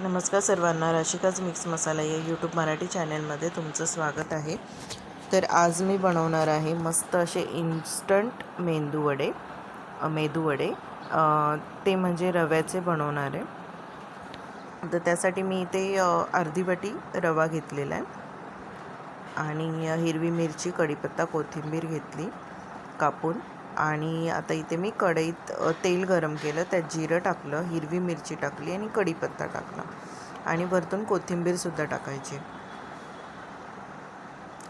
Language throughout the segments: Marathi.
नमस्कार सर्वांना राशिकाच मिक्स मसाला या यूट्यूब मराठी चॅनलमध्ये तुमचं स्वागत आहे. तर आज मी बनवणार आहे मस्त असे इन्स्टंट मेंदू वडे मेदू वडे. ते म्हणजे रव्याचे बनवणार. आहे तर त्यासाठी मी इथे अर्धीवटी अर्धी वाटी रवा घेतलेला आहे. आणि हिरवी मिरची कढीपत्ता कोथिंबीर घेतली कापून. आणि आता इथे मी कढईत तेल गरम केलं त्यात जिरं टाकलं हिरवी मिरची टाकली आणि कढीपत्ता टाकला. आणि वरतून कोथिंबीरसुद्धा टाकायची.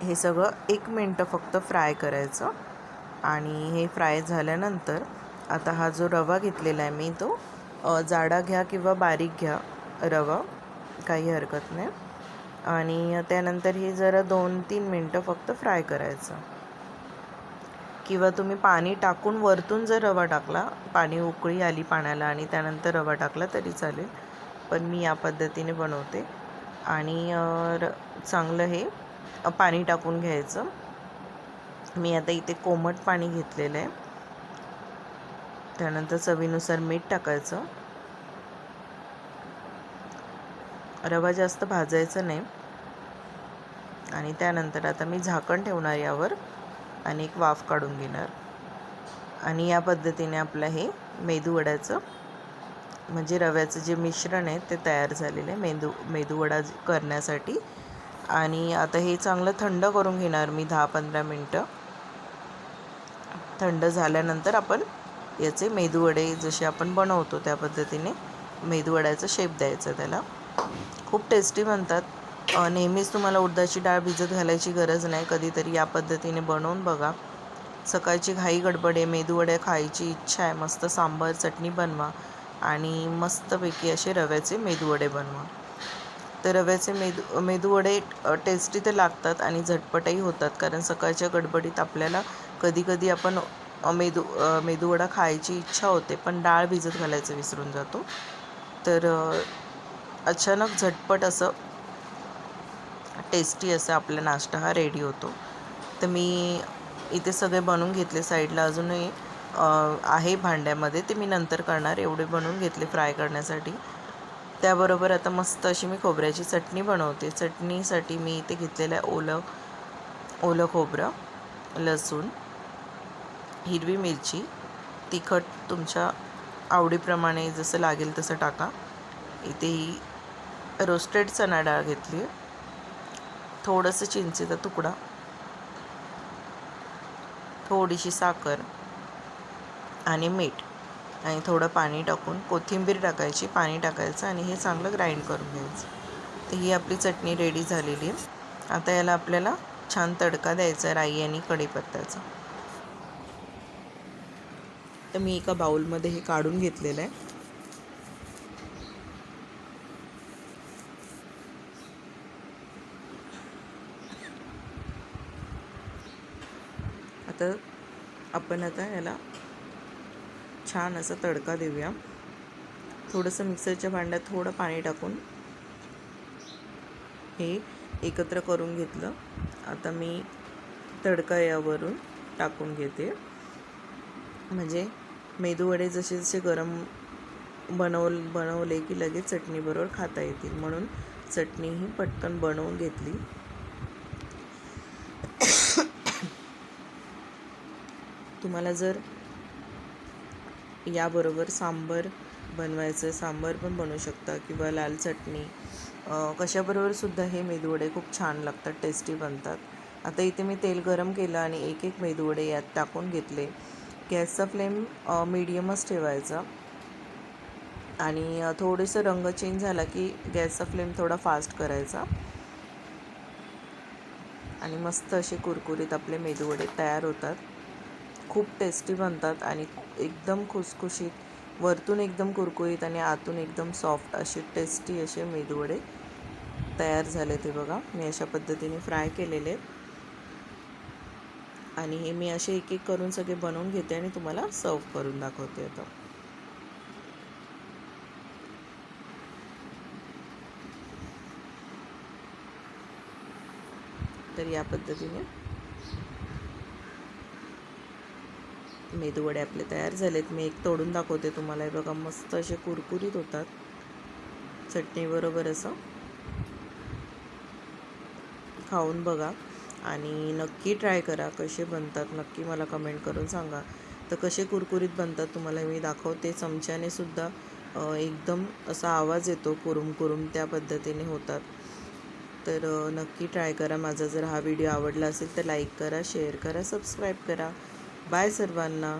हे सगळं एक मिनटं फक्त फ्राय करायचं. आणि हे फ्राय झाल्यानंतर आता हा जो रवा घेतलेला आहे मी तो जाडा घ्या किंवा बारीक घ्या रवा काही हरकत नाही. आणि त्यानंतर हे जरा दोन तीन मिनटं फक्त फ्राय करायचं. किंवा तुम्ही पाणी टाकून वरतून जर रवा टाकला पाणी उकळी आली पाण्याला आणि त्यानंतर रवा टाकला तरी चालेल. पण मी या पद्धतीने बनवते. आणि र चांगलं हे पाणी टाकून घ्यायचं. मी आता इथे कोमट पाणी घेतलेलं आहे. त्यानंतर चवीनुसार मीठ टाकायचं. रवा जास्त भाजायचं नाही. आणि त्यानंतर आता मी झाकण ठेवणार यावर. आणि एक वाफ काढून घेणार. आणि या पद्धतीने आपलं हे मेदूवड्याचं म्हणजे रव्याचं जे मिश्रण आहे ते तयार झालेलं आहे मेंदू मेदूवडा करण्यासाठी. आणि आता हे चांगलं थंड करून घेणार मी दहा पंधरा मिनटं. थंड झाल्यानंतर आपण याचे मेदूवडे जसे आपण बनवतो त्या पद्धतीने मेदूवड्याचं शेप द्यायचं त्याला. खूप टेस्टी बनतात. नेहमीच तुम्हाला उडदाची डाळ भिजत घालायची गरज नाही. कधीतरी या पद्धतीने बनवून बघा. सकाळची घाई गडबड आहे मेदूवड्या खायची इच्छा आहे मस्त सांबार चटणी बनवा आणि मस्तपैकी असे रव्याचे मेदूवडे बनवा. तर रव्याचे मेदू मेदूवडे टेस्टी तर लागतात आणि झटपटही होतात कारण सकाळच्या गडबडीत आपल्याला कधीकधी आपण मेदू मेदूवडा खायची इच्छा होते पण डाळ भिजत घालायचं विसरून जातो. तर अचानक झटपट असं टेस्टी असा आपला नाश्ता हा रेडी होतो. तर मी इथे सगळे बनवून घेतले साईडला अजूनही आहे भांड्यामध्ये. ते मी नंतर करणार एवढे बनवून घेतले फ्राय करण्यासाठी. त्याबरोबर आता मस्त अशी मी खोबऱ्याची चटणी बनवते. चटणीसाठी मी इथे घेतलेलं आहे ओलं ओलं खोबरं लसूण हिरवी मिरची तिखट तुमच्या आवडीप्रमाणे जसं लागेल तसं टाका. इथे ही रोस्टेड चणा डाळ घेतली आहे. थोडंसं चिंचेचा तुकडा. थोडीशी साखर आणि मीठ. आणि थोडं पाणी टाकून कोथिंबीर टाकायची पाणी टाकायचं आणि हे चांगलं ग्राइंड करून घ्यायचं. तर ही आपली चटणी रेडी झालेली आहे. आता याला आपल्याला छान तडका द्यायचा राई आणि कढीपत्त्याचा तर मी एका बाऊलमध्ये हे काढून घेतलेलं आहे. आता आपण आता याला छान असा तडका देऊया. थोडंसं मिक्सरच्या भांड्यात थोडं पाणी टाकून हे एकत्र करून घेतलं. आता मी तडका यावरून टाकून घेते. म्हणजे मेदूवडे जसे जसे गरम बनवल बनवले की लगेच चटणीबरोबर खाता येतील. म्हणून चटणी ही पटकन बनवून घेतली. तुम्हाला जर याबरोबर सांबर बनवायचं सांबर पण बनवू शकता किंवा लाल चटणी. कशाबरोबर सुद्धा हे मेदूवडे खूप छान लागतात टेस्टी बनतात. आता इथे मी तेल गरम केलं आणि एक एक मेदूवडे यात टाकून घेतले. गॅसचा फ्लेम मीडियमच ठेवायचा. आणि थोडंसं रंग चेंज झाला की गॅसचा फ्लेम थोडा फास्ट करायचा. आणि मस्त असे कुरकुरीत आपले मेदूवडे तयार होतात. खूप टेस्टी बनतात आणि एकदम खुसखुशीत वरतून एकदम कुरकुरीत आणि आतून एकदम सॉफ्ट असे टेस्टी असे मेदूवडे तयार झाले ते बघा. मी अशा पद्धतीने फ्राय केलेले आहेत. आणि हे मी असे एक एक करून सगळे बनवून घेते आणि तुम्हाला सर्व करून दाखवते आता. तर या पद्धतीने मेदूवडे आपले तयार झालेत. मी एक तोडून दाखवते तुम्हाला. हे बघा मस्त असे कुरकुरीत होतात. चटणीबरोबर असं खाऊन बघा आणि नक्की ट्राय करा कसे बनतात. नक्की मला कमेंट करून सांगा. तर कसे कुरकुरीत बनतात तुम्हाला मी दाखवते. चमच्याने सुद्धा एकदम असा आवाज येतो. कुरुम कुरुम त्या पद्धतीने होतात. तर नक्की ट्राय करा. माझा जर हा व्हिडिओ आवडला असेल तर लाईक करा शेअर करा सबस्क्राईब करा. बाय सर्वांना.